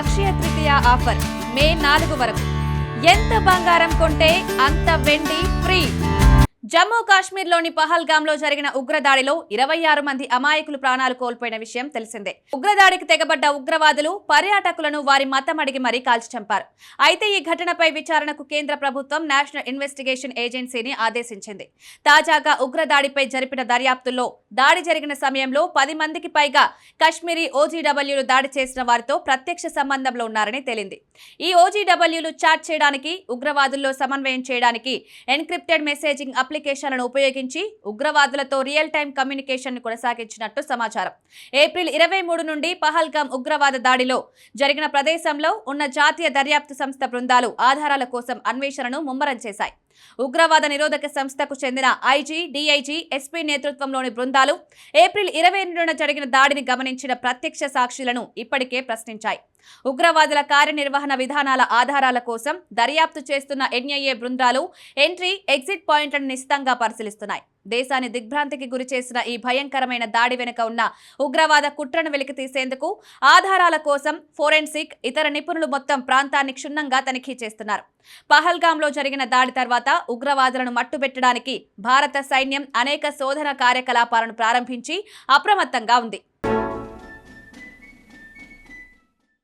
Akshaya Tritiya offer మే నాలుగు వరకు. ఎంత బంగారం కొంటే అంత వెండి ఫ్రీ. జమ్మూ కాశ్మీర్లోని పహల్గామ్లో జరిగిన ఉగ్రదాడిలో ఇరవై ఆరు మంది అమాయకులు ప్రాణాలు కోల్పోయిన విషయం తెలిసిందే. ఉగ్రదాడికి తెగబడ్డ ఉగ్రవాదులు పర్యాటకులను వారి మతం అడిగి మరీ కాల్చి చంపారు. అయితే ఈ ఘటనపై విచారణకు కేంద్ర ప్రభుత్వం నేషనల్ ఇన్వెస్టిగేషన్ ఏజెన్సీని ఆదేశించింది. తాజాగా ఉగ్రదాడిపై జరిపిన దర్యాప్తుల్లో దాడి జరిగిన సమయంలో పది మందికి పైగా కశ్మీరీ ఓజీడబ్ల్యూలు దాడి చేసిన వారితో ప్రత్యక్ష సంబంధంలో ఉన్నారని తేలింది. ఈ ఓజీడబ్ల్యూలు చాట్ చేయడానికి ఉగ్రవాదుల్లో సమన్వయం చేయడానికి ఎన్క్రిప్టెడ్ మెసేజింగ్ అప్లికేషన్లను ఉపయోగించి ఉగ్రవాదులతో రియల్ టైం కమ్యూనికేషన్ కొనసాగించినట్టు సమాచారం. ఏప్రిల్ ఇరవై మూడు నుండి పహల్గామ్ ఉగ్రవాద దాడిలో జరిగిన ప్రదేశంలో ఉన్న జాతీయ దర్యాప్తు సంస్థ బృందాలు ఆధారాల కోసం అన్వేషణను ముమ్మరం చేశాయి. ఉగ్రవాద నిరోధక సంస్థకు చెందిన ఐజీ డీఐజీ ఎస్పీ నేతృత్వంలోని బృందాలు ఏప్రిల్ ఇరవై రెండున జరిగిన దాడిని గమనించిన ప్రత్యక్ష సాక్షులను ఇప్పటికే ప్రశ్నించాయి. ఉగ్రవాదుల కార్యనిర్వహణ విధానాల ఆధారాల కోసం దర్యాప్తు చేస్తున్న ఎన్ఐఏ బృందాలు ఎంట్రీ ఎగ్జిట్ పాయింట్లను నిశితంగా పరిశీలిస్తున్నాయి. దేశాన్ని దిగ్భ్రాంతికి గురిచేసిన ఈ భయంకరమైన దాడి వెనుక ఉన్న ఉగ్రవాద కుట్రను వెలికి తీసేందుకు ఆధారాల కోసం ఫోరెన్సిక్ ఇతర నిపుణులు మొత్తం ప్రాంతాన్ని క్షుణ్ణంగా తనిఖీ చేస్తున్నారు. పహల్గాంలో జరిగిన దాడి తర్వాత ఉగ్రవాదులను మట్టుబెట్టడానికి భారత సైన్యం అనేక శోధన కార్యకలాపాలను ప్రారంభించి అప్రమత్తంగా ఉంది.